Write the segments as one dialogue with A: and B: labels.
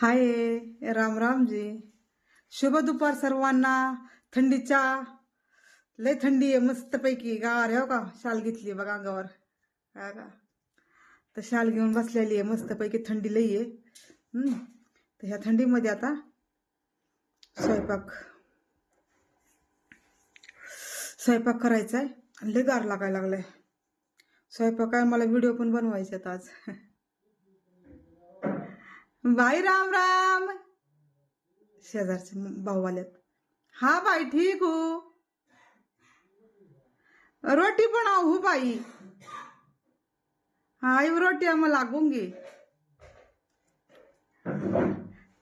A: हाय राम रामजी. शुभ दुपार सर्वांना. थंडीच्या लय थंडी आहे मस्तपैकी. गार हो का? शाल घेतली बघा अंगावर. काय का? तर शाल घेऊन बसलेली आहे मस्तपैकी. थंडी लई आहे. तर ह्या थंडीमध्ये आता स्वयंपाक स्वयंपाक करायचा आहे लय गार लागायला लागलाय. स्वयंपाक आहे मला व्हिडिओ पण बनवायचे आहेत आज. बाई राम राम. शेजारचे भाऊ आलेत. हा बाई ठीक हो. रोटी पण हो बाई. हा रोटी आम्हाला लागूंगी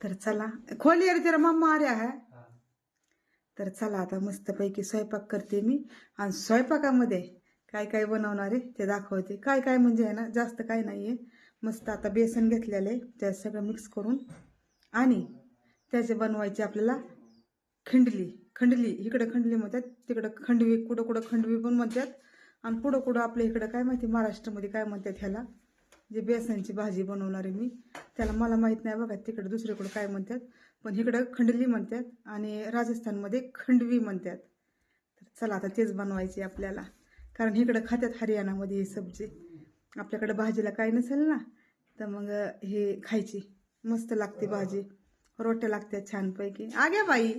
A: तर चला खोली अरे तेरा मम्मा आर्या रहा है तर चला आता मस्तपैकी स्वयंपाक करते मी. आणि स्वयंपाकामध्ये काय काय बनवणार आहे ते दाखवते. काय काय म्हणजे आहे ना जास्त काय नाही आहे मस्त आता बेसन घेतलेलं आहे. त्यात सगळं मिक्स करून. आणि त्याचे बनवायचे आपल्याला खिंडली. खंडली इकडं खंडली म्हणतात तिकडं खंडवी कुठं कुठं खंडवी पण म्हणतात. आणि पुढं कुठं आपल्या इकडं काय माहिती महाराष्ट्रामध्ये काय म्हणतात ह्याला? जे बेसनची भाजी बनवणार आहे मी. त्याला मला माहीत नाही बघा तिकडं दुसरीकडं काय म्हणतात. पण इकडं खंडली म्हणतात आणि राजस्थानमध्ये खंडवी म्हणतात. तर चला आता तेच बनवायचे आपल्याला. कारण इकडं खात्यात हरियाणामध्ये ही सब्जी. आपल्याकडे भाजीला काही नसेल ना तर मग हे खायची. मस्त लागते भाजी. रोट्या लागतात छानपैकी. आगे बाई.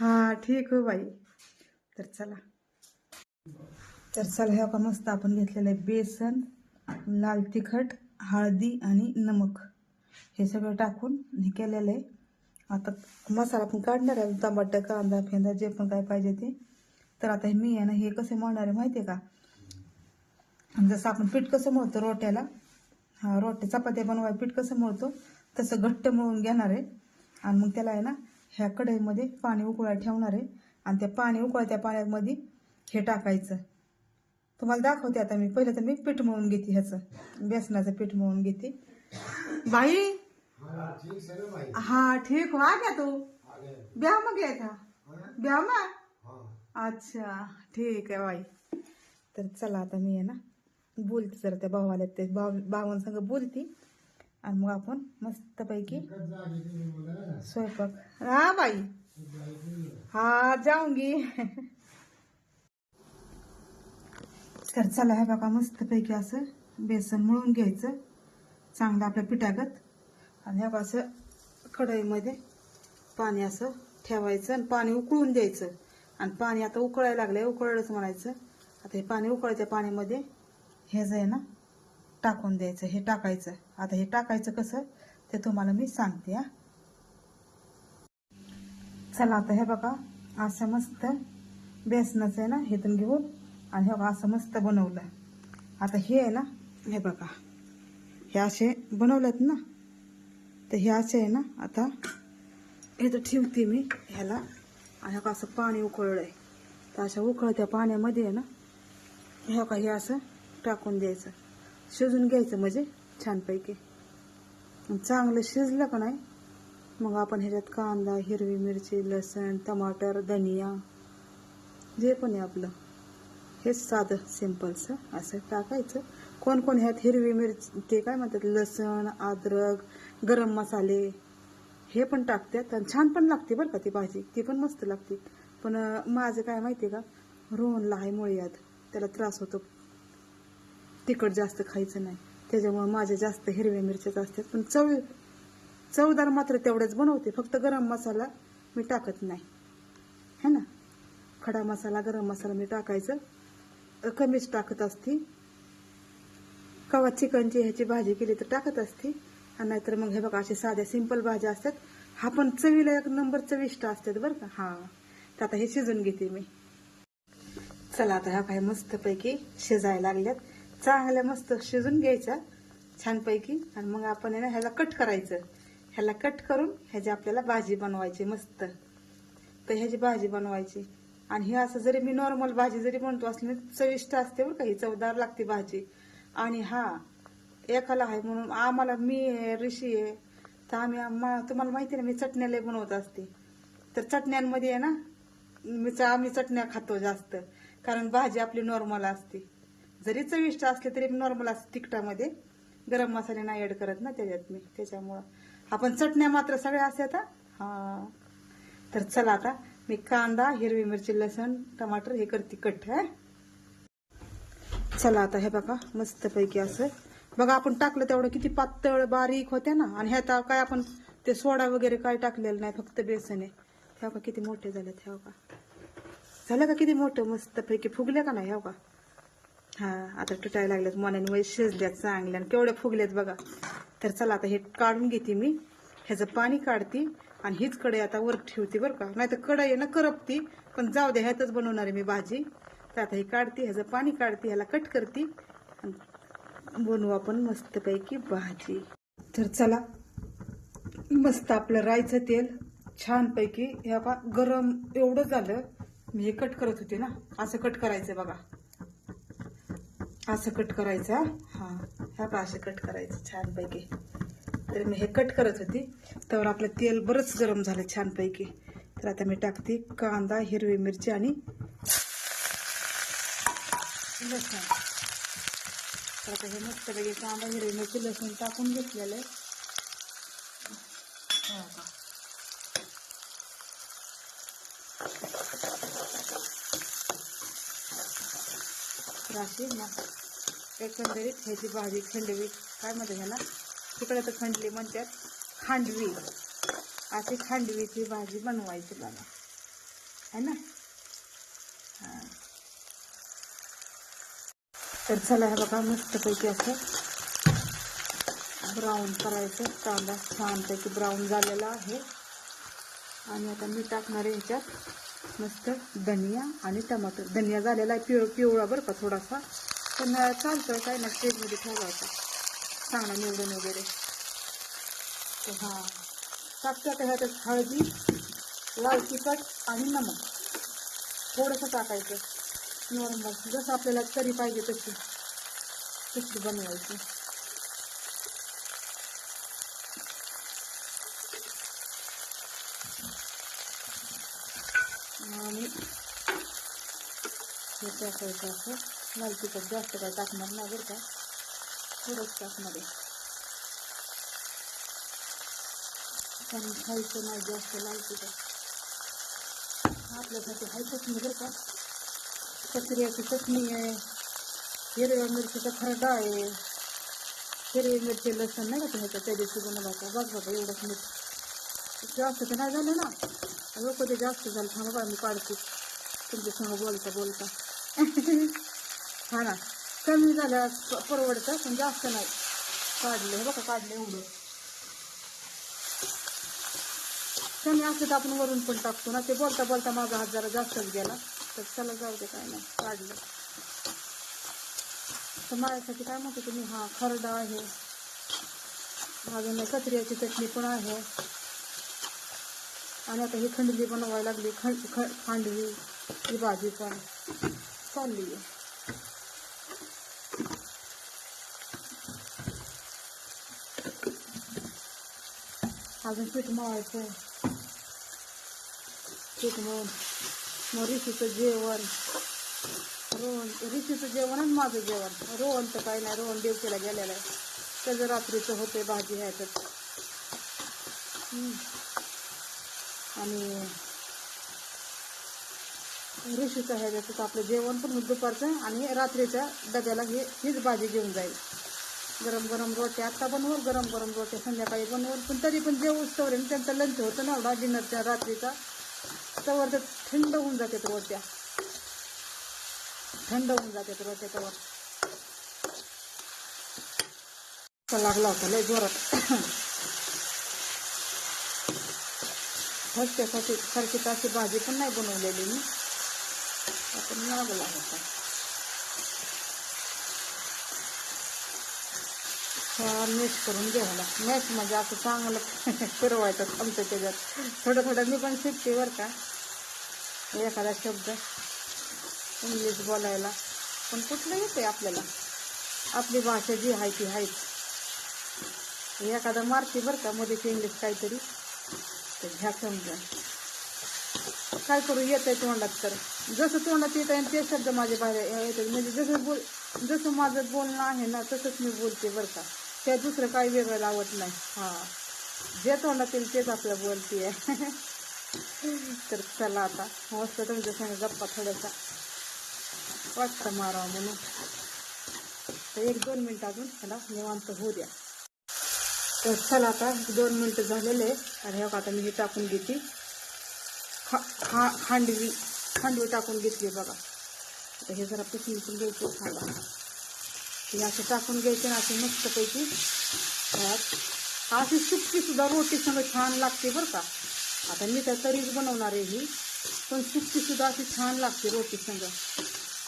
A: हा ठीक हो बाई. तर चला. तर चला हे का मस्त आपण घेतलेलं आहे बेसन लाल तिखट हळदी आणि नमक. हे सगळं टाकून हे केलेलं आहे. आता मसाला पण काढणार आहे. टमाटर कांदा फेंदा जे पण काय पाहिजे ते. तर आता हे मी आहे ना हे कसे मळणार आहे माहिती आहे का? आणि जसं आपण पीठ कसं मळतो रोट्याला हा रोट्या चपात्या बनवाय पीठ कसं मळतो तसं घट्ट मळून घेणार आहे. आणि मग त्याला आहे ना ह्या कढईमध्ये पाणी उकळायला ठेवणार आहे. आणि त्या पाणी उकळा त्या पाण्यामध्ये हे टाकायचं. तुम्हाला दाखवते आता मी. पहिलं तर मी पीठ मळून घेते ह्याचं. बेसनाचं पीठ मळून घेते. बाई! हा ठीक. हो आ तू. ब्या मग गया ब्या मग. अच्छा ठीक आहे बाई. तर चला आता मी आहे ना बोलते जरा त्या भावाला ते भाव भावांसंग बोलते. आणि मग आपण मस्तपैकी स्वयंपाक. हा बाई. हा जाऊंगी तर चला हे बघा मस्तपैकी असं बेसन मळून घ्यायचं. चांगलं आपल्या पिठागत. आणि हे असं कढईमध्ये पाणी असं ठेवायचं आणि पाणी उकळून द्यायचं आणि पाणी आता उकळायला लागलंय उकळलंच म्हणायचं. आता हे पाणी उकळायच्या पाण्यामध्ये. हे जे आहे ना टाकून द्यायचं हे टाकायचं. आता हे टाकायचं कसं ते तुम्हाला मी सांगते हा. चला आता हे बघा असं मस्त बेसनाचं आहे ना हेतून घेऊन आणि हे बघा असं मस्त बनवलं. आता हे आहे ना हे बघा हे असे बनवलेत ना तर हे असे आहे ना आता हे तर ठेवते मी ह्याला आणि हे असं पाणी उकळलं आहे तर अशा उकळत्या पाण्यामध्ये आहे ना हे बघा हे असं टाकून द्यायचं. शिजून घ्यायचं म्हणजे छानपैकी. चांगलं शिजलं का नाही मग आपण ह्याच्यात कांदा हिरवी मिरची लसण टमाटर धनिया जे पण आहे आपलं हे साधं सिम्पलचं असं टाकायचं. कोण कोण ह्यात हिरवी मिरची ते काय म्हणतात लसण अद्रक गरम मसाले हे पण टाकतात आणि छान पण लागते बरं का ती भाजी. ती पण मस्त लागते. पण माझं काय माहिती आहे का रोहनला आहे मुळ्यात त्याला त्रास होतो. तिखट जास्त खायचं नाही. त्याच्यामुळे माझ्या जास्त हिरव्या मिरच्याच असतात पण चव चवदार मात्र तेवढ्याच बनवते. फक्त गरम मसाला मी टाकत नाही. है ना? खडा मसाला गरम मसाला मी टाकायचं. कमीच टाकत असते. कवा चिकनची ह्याची भाजी केली तर टाकत असते. आणि नाहीतर मग हे बघा असे साध्या सिंपल भाज्या असतात. हा पण चवीला एक नंबर चविष्ट असतात बरं का. हा. तर आता हे शिजून घेते मी. चला आता ह्या काय मस्तपैकी शिजायला लागल्यात. चांगल्या मस्त शिजून घ्यायचा छानपैकी. आणि मग आपण आहे ना ह्याला कट करायचं. ह्याला कट करून ह्याची आपल्याला भाजी बनवायची मस्त. तर ह्याची भाजी बनवायची. आणि हे असं जरी मी नॉर्मल भाजी जरी बनतो असली चविष्ट असते बरं का. ही चवदार लागते भाजी. आणि हा एकाला आहे म्हणून आम्हाला मी आहे ऋषी आहे. तर आम्ही आम्हा तुम्हाला माहिती आहे ना मी चटण्याला बनवत असते. तर चटण्यांमध्ये आहे ना मी आम्ही चटण्या खातो जास्त. कारण भाजी आपली नॉर्मल असते. जरी चविष्ट असले तरी नॉर्मल असते तिखटामध्ये गरम मसाले नाही ऍड करत ना त्याच्यात मी. त्याच्यामुळं. आपण चटण्या मात्र सगळ्या असतात आता हा. तर चला आता मी कांदा हिरवी मिरची लसण टमाटर हे करते कट है. चला आता हे बघा मस्तपैकी असं. बघा आपण टाकलं तेवढं किती पातळ बारीक होत्या ना. आणि ह्या काय आपण ते सोडा वगैरे काय टाकलेलं नाही फक्त बेसन आहे. ह्या का किती मोठे झालेत हे का झालं का किती मोठं मस्तपैकी फुगले का नाही ह्या का हा आता तुटायला लागल्यात मनाने वय शिजल्यात चांगल्या आणि केवढे बघा. तर चला आता हे काढून घेते मी. ह्याचं पाणी काढते आणि हीच कढई आता वर ठेवते बरं का. नाही तर कढई आहे ना करपती. पण जाऊ दे ह्यातच बनवणार आहे मी भाजी. तर आता हे काढते ह्याचं पाणी काढते ह्याला कट करते. बनवू आपण मस्तपैकी भाजी. तर चला मस्त आपलं राईचं तेल छानपैकी हे बा गरम एवढं झालं. मी हे कट करत होते ना असं कट करायचं बघा. असं कट करायचं हा. ह्या का असं कट करायचं छानपैकी. तर मी हे कट करत होती. तर आपलं तेल बरंच गरम झालं छानपैकी. तर आता मी टाकते कांदा हिरवी मिरची आणि लसूण. तर आता हे मस्तपैकी कांदा हिरवी मिरची लसूण टाकून घेतलेलं आहे. हो का. तर अशी मग एकंदरीत ह्याची भाजी खंडवी. काय म्हणते ह्याला? तिकडे तर खंडली म्हणतात. खांडवी. अशी खांडवीची भाजी बनवायची मला है ना? तर चला हे बघा मस्तपैकी असं ब्राऊन करायचं. कांदा छानपैकी ब्राऊन झालेला आहे. आणि आता मी टाकणार आहे ह्याच्यात मस्त धनिया आणि टमाटर. धनिया झालेला आहे पिवळ पिवळा बरं का थोडासा. पण चालतं काय ना फ्रीजमध्ये होता. चांगला निवडून वगैरे. तर हां. टाकता का ह्याच्यात हळदी लाल तिखट आणि नमक. थोडंसं टाकायचं. नॉर्मल जसं आपल्याला तरी पाहिजे तशी तशी बनवायची. आणि हे टाकायचं असं. लाल तिखट जास्त काय टाकणार नाही बरं का. थोडंच टाकणार आहे. कारण खायचं नाही जास्त लाल तिखट आपल्यासाठी हाय चटणी बरं का. कचऱ्याची चटणी आहे हिरव्या मिरचीचा खरडा आहे. हिरवी मिरची लसण नाही का तुम्ही त्या दिवशी बनवायचा बघ बघा एवढंच मीठ. जास्त तर नाही झालं ना. लोक ते जास्त झालं थांबा मी काढते. तुमच्या संग बोलता बोलता. हा ना. कमी झालं परवडतं पण जास्त नाही. काढले हे बघा काढले एवढं. कमी असलं तर आपण वरून पण टाकतो ना. ते बोलता बोलता माझा हात जरा जास्तच गेला. तर चला जाऊ दे काय नाही. काढलं. तर माझ्यासाठी काय म्हणतो तुम्ही? हा खरडा आहे. अजून कचऱ्याची चटणी पण आहे. आणि आता ही खंडली बनवायला लागली. खंड ख खांडवी ही भाजी पण. चालली आहे. अजून पीठ मळायचं पीठ मळून मग ऋषीचं जेवण. रोहन ऋषीचं जेवण आणि माझं जेवण. रोहन तर काही नाही रोहन ड्युटीला गेलेलं आहे. त्याचं रात्रीचं होते भाजी आहे तर. आणि ऋषीचं ह्याच्यात आपलं जेवण पण होतं दुपारचं आणि रात्रीच्या डब्याला हे हीच भाजी घेऊन जाईल. गरम गरम रोट्या आत्ता बनवर गरम गरम रोट्या संध्याकाळी बनवर पण तरी पण जेव तवर त्यांचा लंच होतं ना एवढा डिनरच्या रात्रीचा. तवर तर थंड होऊन जातात रोट्या. थंड होऊन जातात रोट्या तवर. लागला होता लय जोरात. फटक्यासाठी सारखी ताशी भाजी पण नाही बनवलेली मी. आपण लागला होता. मॅश करून घ्यायला. मॅश म्हणजे असं चांगलं फिरवायचं आमचं त्याच्यात. थोडं थोडं मी पण शिकते बरं का. एखादा शब्द इंग्लिश बोलायला. पण कुठलं येते आपल्याला? आपली भाषा जी आहे ती आहेच. एखादा मारते बरं का मध्येच इंग्लिश काहीतरी. तर घ्या समजा. काय करू येत आहे तोंडात तर. जसं तोंडात येत आहे ते शब्द माझे बाहेर येतात म्हणजे जसं बोल जसं माझं बोलणं आहे ना तसंच मी बोलते बरं का. त्या दुसरं काही वेगळं लावत नाही. हा. जे तोंडात येईल तेच आपल्या आहे. तर चला आता. मस्त तुमच्या संग गप्पा थोडासा वाटतं मारावं म्हणून. तर एक दोन मिनिट अजून. त्याला निवांत होऊ द्या. तर चला आता. दोन मिनिटं झालेले आणि हे आता मी हे टाकून घेते. खा खा खांडवी खांडवी टाकून घेतली बघा. आता हे जरा पिसून घ्यायचं घ्यायचे खांडा हे असे टाकून घ्यायचे ना असे मस्तपैकी त्यात अशी सुक्की सुद्धा रोटी संग छान लागते बरं का. आता मी तर तरीच बनवणार आहे ही पण सुक्की सुद्धा अशी छान लागते रोटी संग.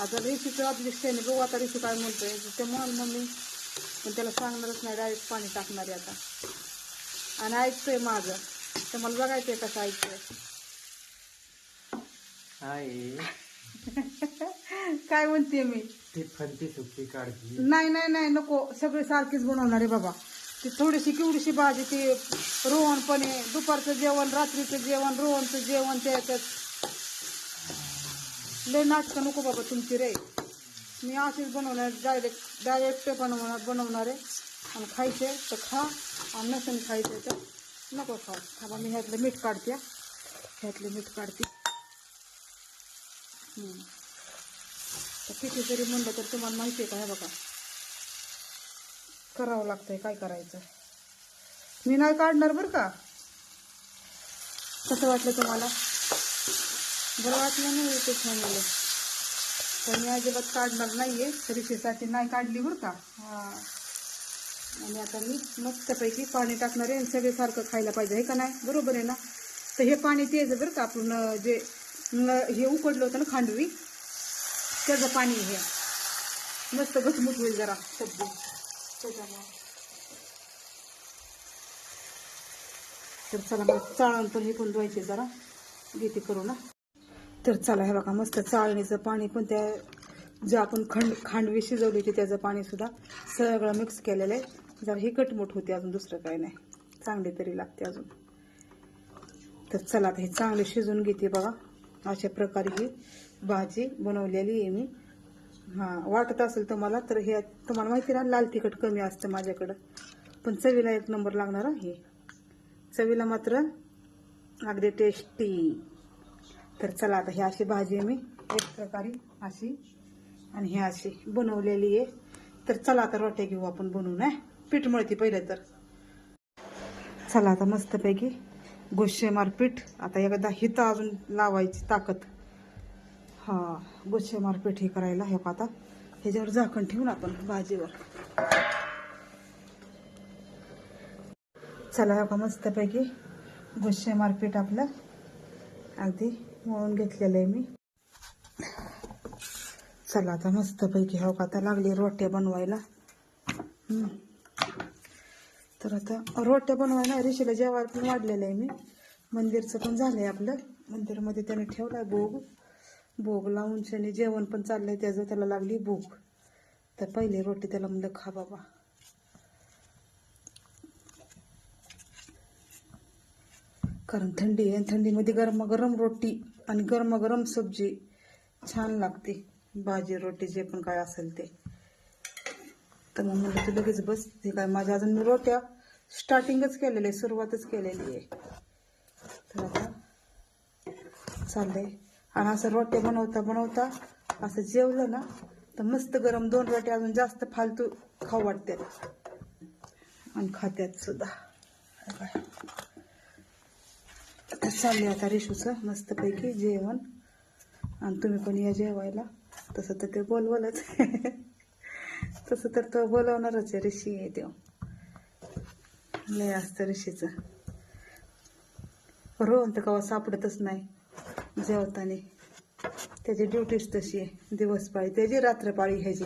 A: आता रेसिपी आपली शेणे बघू आता रेसिपी काय म्हणतोय. ते म्हण मम्मी पण त्याला सांगणारच नाही डायरेक्ट पाणी टाकणार आहे आता. आणि ऐकतोय माझं. तर मला बघायचंय कसं ऐकतोय.
B: आहे
A: काय म्हणते मी?
B: ती फंती सुट्टी काढली.
A: नाही नाही नाही नको. सगळे सारखीच बनवणार आहे बाबा. ती थोडीशी केवढीशी भाजी ती रोहनपणे दुपारचं जेवण रात्रीचं जेवण रोहनचं जेवण त्याच्यात. लय नाटकं नको बाबा तुमची रे. मी अशीच बनवणार डायरेक्ट डायरेक्ट बनवणार बनवणार आहे. आणि खायचे तर खा. आणि नसेल खायचं तर नको खाऊ. थांबा मी ह्यातलं मीठ काढते. ह्यातलं मीठ काढते. हम्म. तर किती जरी म्हणलं तर तुम्हाला माहिती आहे का हे बघा. करावं लागतंय काय करायचं? मी नाही काढणार बरं का? कसं वाटलं तुम्हाला? बरं वाटलं नाही ते छान तर मी अजिबात काढणार नाही आहे रिशेसाठी नाही काढली बरं का? आणि आता मी मस्तपैकी पाणी टाकणार आहे आणि सगळे सारखं खायला पाहिजे हे का नाही? बरोबर आहे ना? तर हे पाणी तेच बरं का आपण जे हे उकडलं होतं ना खांडवी त्याचं पाणी हे. मस्त घटमुट होईल जरा सब्जी त्याच्यामुळे. तर चला मग चाळण पण हे पण धुवायचे जरा. घेते करू ना तर चला हे बघा मस्त चाळणीचं पाणी पण त्या जे आपण खंड खांडवी शिजवली होती त्याचं पाणी सुद्धा सगळं मिक्स केलेलं आहे. जरा ही कटमुट होते अजून दुसरं काही नाही. चांगली तरी लागते अजून. तर चला आता हे चांगले शिजून घेते बघा. अशा प्रकारे ही भाजी बनवलेली आहे मी. हां वाटत असेल तुम्हाला तर हे तुम्हाला माहिती ना लाल तिखट कमी असतं माझ्याकडं. पण चवीला एक नंबर लागणार आहे चवीला मात्र अगदी टेस्टी तर चला आता ही अशी भाजी आहे मी. एक प्रकारे अशी आणि ही अशी बनवलेली आहे. तर चला आता रोट्या घेऊ आपण बनवू ना पीठ मळती पहिले तर. चला आता मस्तपैकी गोशेमार पीठ आता एकदा हिता अजून लावायची ताकद. हा गुच्छे पीठ हे करायला हे आता ह्याच्यावर झाकण ठेवून आपण भाजीवर. चला हा का मस्तपैकी गुच्छे मारपीट आपलं. अगदी मळून घेतलेलं आहे मी. चला आता मस्तपैकी हो का आता लागली रोट्या बनवायला. तर आता रोट्या बनवायला ऋषीला जेवायला पण वाढलेलं आहे मी. मंदिरचं पण झालंय आपलं. मंदिरमध्ये त्याने ठेवलाय भोग. भोग लावून शनी जेवण पण चाललंय त्याचं त्याला लागली भूक. तर पहिली रोटी त्याला म्हणलं खा बाबा. कारण थंडी आहे थंडीमध्ये गरमागरम रोटी आणि गरमागरम सब्जी छान लागते. भाजी रोटी जे पण काय असेल ते. तर मग म्हणलं तू लगेच बस ते काय माझ्या अजून मी रोट्या स्टार्टिंगच केलेली आहे सुरुवातच केलेली आहे. तर आता चाललंय. आणि असं रोट्या बनवता बनवता असं जेवलं ना तर मस्त गरम दोन रोट्या अजून जास्त फालतू खाऊ वाटतात आणि खात्यात सुद्धा. चालले आता रिशूचं मस्तपैकी जेवण. आणि तुम्ही पण या जेवायला. तसं तर ते बोलवलंच. तसं तर तो बोलवणारच आहे ऋषी आहे तेव्हा लय असतं ऋषीचं. रोहन तर कवा सापडतच नाही. जेवताना. त्याची ड्युटीच तशी आहे दिवसपाळी. त्याची रात्रपाळी ह्याची.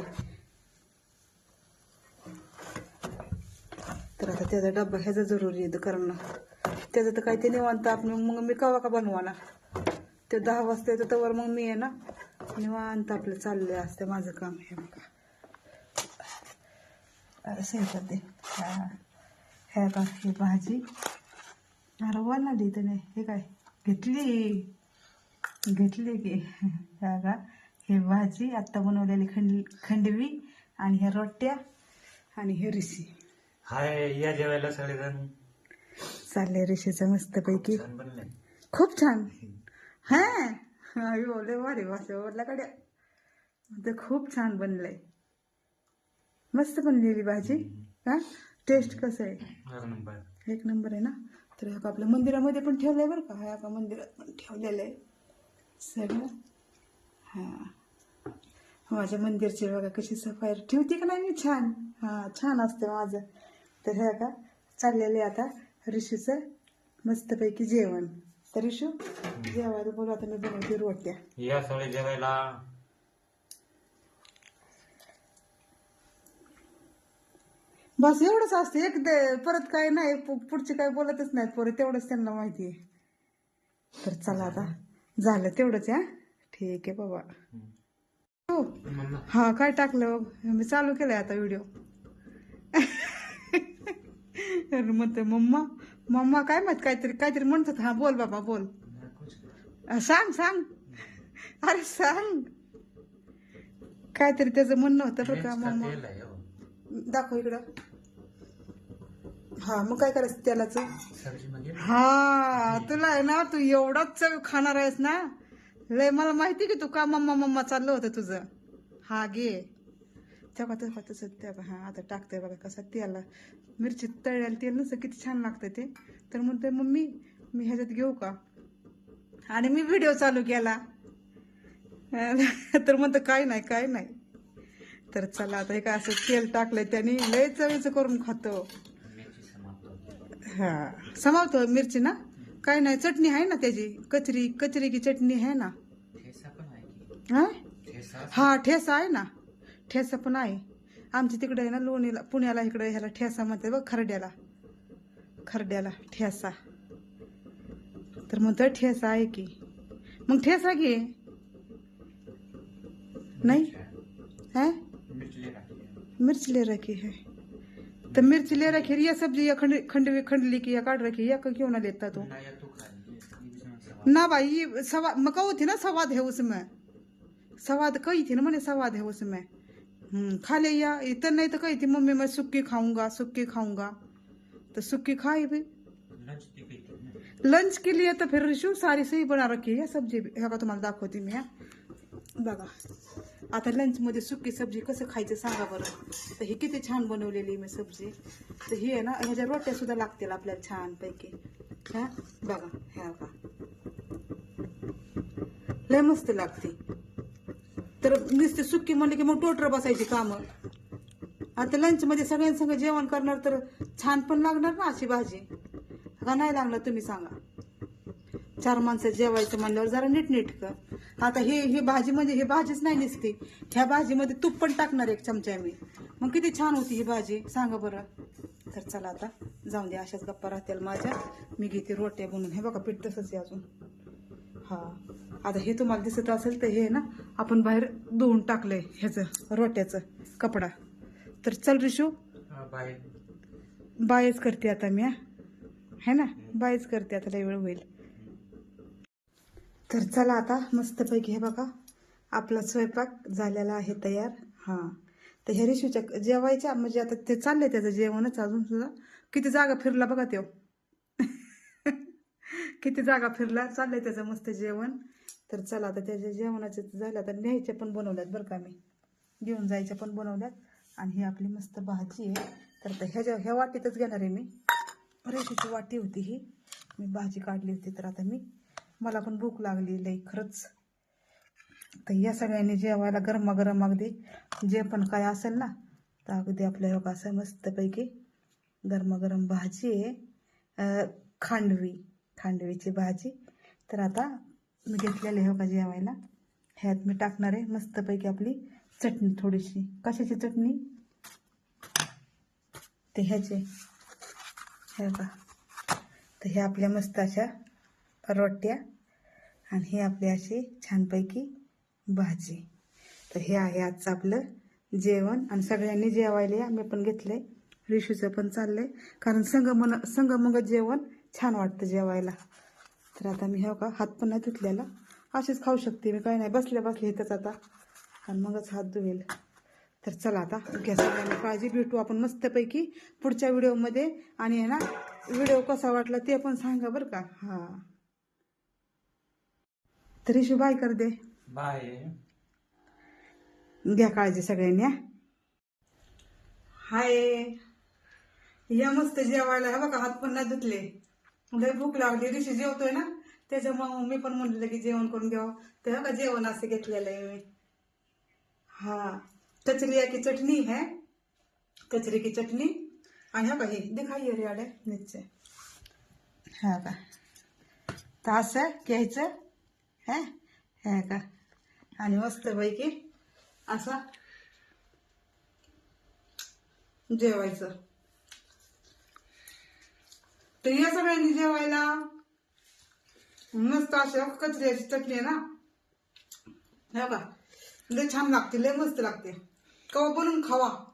A: तर आता त्याचा डब्बा ह्याचा जरुरी आहे करणं. त्याचं तर काही ते निवांत आपण मग मी कवा का बनवाना ते दहा वाजता येतं तर मग मी आहे ना निवांत आपलं चाललं असतं माझं काम हे बघा. असं आहे ते ह्या हे का ही भाजी. अरे वाढली तर नाही हे काय? घेतली? घेतली की ह्या का हे भाजी आत्ता बनवलेली खंड खंडवी आणि ह्या रोट्या आणि हे रिसी
B: हाय या जेवायला सगळेजण.
A: चाललंय ऋषीचं मस्तपैकी. खूप छान हा. आई बोलले वारे भाषा बोलला कडे ते खूप छान बनलंय. मस्त बनलेली भाजी. हा? टेस्ट कसं आहे?
B: एक नंबर.
A: एक नंबर आहे ना? तर हे आपल्या मंदिरामध्ये पण ठेवलंय बरं का? हा का मंदिरात पण ठेवलेलं आहे. सगळं? हां. माझ्या मंदिरची बघा कशी सफाई ठेवते का नाही मी छान? हां छान असते माझं. तर हे का चाललेलं आहे आता ऋषीचं मस्तपैकी जेवण. तर ऋषू जेवायला बोलू आता मी बनवते रोट्या.
B: या सगळे जेवायला.
A: बस एवढंच असतं एक दे- परत काय नाही पुढचे काय बोलतच नाहीत पोरं तेवढंच त्यांना माहिती आहे. तर चला आता. झालं तेवढंच हा? ठीक आहे बाबा. हो.
B: मम्मा
A: हा काय टाकलं? बघ मी चालू केलंय आता व्हिडिओ. म्हणते मम्मा मम्मा काय माहीत काहीतरी काहीतरी म्हणतात. हा बोल बाबा बोल. सांग सांग. अरे सांग. काहीतरी त्याचं म्हणणं होतं बरं का मम्मा.
B: हो.
A: दाखव इकडं. हा मग काय करायचं
B: मध्ये
A: हा तुला आहे ना तू एवढाच चव खाणार आहेस ना? लय मला माहिती की तू का मम्मा मम्मा चाललं होतं तुझं. हा घे. तेव्हा तेव्हा तसं तेव्हा हा आता टाकतंय बघा कसं तेला. मिरची तळलेलं तेल नसतं किती छान लागतं ते. तर म्हणतोय मम्मी मी ह्याच्यात घेऊ का? आणि मी व्हिडिओ चालू केला. तर म्हणतं काय नाही काय नाही. तर चला आता हे काय असं तेल टाकलंय त्यांनी लय चवीचं करून खातो. हा. समावतो मिरची ना? काय नाही चटणी आहे ना त्याची? कचरी कचरी की चटणी आहे ना?
B: की?
A: हा?
B: ठेसा?
A: हा ठेसा आहे ना. ठेसा पण आहे. आमच्या तिकडे आहे ना लोणीला पुण्याला इकडे ह्याला ठेसा म्हणते बघ खरड्याला. खरड्याला ठेसा. तर म्हणतोय ठेसा आहे की. मग ठेसा घे. नाही? है?
B: मिरची ले
A: रखी है तो मिर्च ले रखी है, सब्ज़ी या खंड खंड खंडली की या काट रखी है, या क्यों ना लेता तू?
B: तू.
A: ना भाई ये सवा मका थी ना सवाद है उसमें। सवाद कही थी ना मैंने सवाद है उसमें। हम्म खा ले या इतना नहीं तो कही थी मम्मी मैं सुक्की खाऊँगा सुक्की खाऊँगा। तो सुक्की खाई भी
B: लंच ती
A: के लिए तो फिर रिशू सारी सही बना रखी है सब्ज़ी भी। तुम्हाला दाखवते मी बघा। आता लंचमध्ये सुकी सब्जी कसं खायचं सांगा बरं. तर ही किती छान बनवलेली मी सब्जी. तर ही आहे ना ह्याच्या रोट्या सुद्धा लागतील आपल्याला छानपैकी. ह्या हा बघा ह्या बघा. लय मस्त लागते. तर नुसते सुकी म्हणले की मग टोटर बसायची कामं. आता लंचमध्ये सगळ्यांसंग जेवण करणार तर छान पण लागणार ना अशी भाजी. का नाही लागणार तुम्ही सांगा. चार माणसं जेवायचं म्हणल्यावर जरा नीटनीटकं. आता हे ही भाजी म्हणजे ही भाजीच नाही दिसते. ह्या भाजीमध्ये तूप पण टाकणार एक चमचा मी. मग किती छान होती ही भाजी. सांगा बरं. तर चला आता जाऊन दे अशाच गप्पा राहतील माझ्या. मी घेते रोट्या बनवून. हे बघा पीठ तसंच आहे अजून. हा. आता हे तुम्हाला दिसत असेल तर हे ना आपण बाहेर धुवून टाकलंय ह्याचं रोट्याचं कपडा. तर चल रिशू.
B: बाय.
A: बायच करते आता मी हा. है ना? बायच करते आता लय वेळ होईल. तर चला आता मस्तपैकी हे बघा. आपला स्वयंपाक झालेला आहे तयार. हां. तर ह्या रिशूच्या जेवायच्या म्हणजे आता ते चाललंय त्याचं जेवणच अजून सुद्धा. किती जागा फिरला बघा तो. किती जागा फिरला चाललंय त्याचं मस्त जेवण. तर चला आता त्याच्या जेवणाचं झालं आता न्यायच्या पण बनवल्यात बरं का मी. घेऊन जायच्या पण बनवल्यात. आणि ही आपली मस्त भाजी आहे. तर आता ह्याच्या ह्या वाटीतच घेणार आहे मी. रेशीची वाटी होती ही. मी भाजी काढली होती तर आता मी. मला पण भूक लागली लई खरंच. तर या सगळ्यांनी जेवायला गरमागरम अगदी जे पण काय असेल ना तर अगदी आपल्या योग असं मस्तपैकी गरमागरम भाजी आहे. खांडवी खांडवीची भाजी. तर आता मी घेतलेले हो का जेवायला. ह्यात मी टाकणार आहे मस्तपैकी आपली चटणी थोडीशी. कशाची चटणी? ते ह्याचे. हे का तर हे आपल्या मस्त अशा रोट्या आणि हे आपली अशी छानपैकी भाजी. तर हे आहे आजचं आपलं जेवण. आणि सगळ्यांनी जेवायला या मी पण घेतलंय. रिशूचं पण चाललंय. कारण संगमन संगमंग जेवण छान वाटतं जेवायला. तर आता मी हे का हात पण नाही धुतलेला. असेच खाऊ शकते मी. काही नाही. बसल्या बसल्या इथंच आता. आणि मगच हात धुवेल. तर चला आता घ्या सगळ्यांना काळजी भेटू. आपण मस्तपैकी पुढच्या व्हिडिओमध्ये. आणि आहे ना व्हिडिओ कसा वाटला ते पण सांगा बरं का. हां. तरी शुभाय कर दे.
B: बाय.
A: घ्या काळजी सगळ्यांनी हा. हाय. या मस्त जेवायला हा बघा हात पण नाही धुतले. लय भूक लागली ऋषी जेवतोय ना? त्याच्यामुळे मी पण म्हणलं की जेवण करून घ्यावं. ते बघा जेवण असं घेतलेलं आहे मी. हा. कचरिया की चटणी है? कचरे की चटणी? आणि हा हे दिखाइए रे आडे नीचे हा का तर असं घ्यायचं. है? हे का? आणि मस्त पैकी असा जेवायचं. तर या सगळ्यांनी जेवायला मस्त अशा कचऱ्याची चटणी आहे ना? हे का? लय छान लागते लय मस्त लागते. कवा बनून खावा.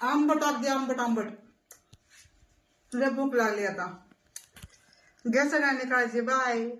A: आंबट अगदी आंबट आंबट. लय भूक लागली आता. घ्या सगळ्यांनी काळजी. बाय.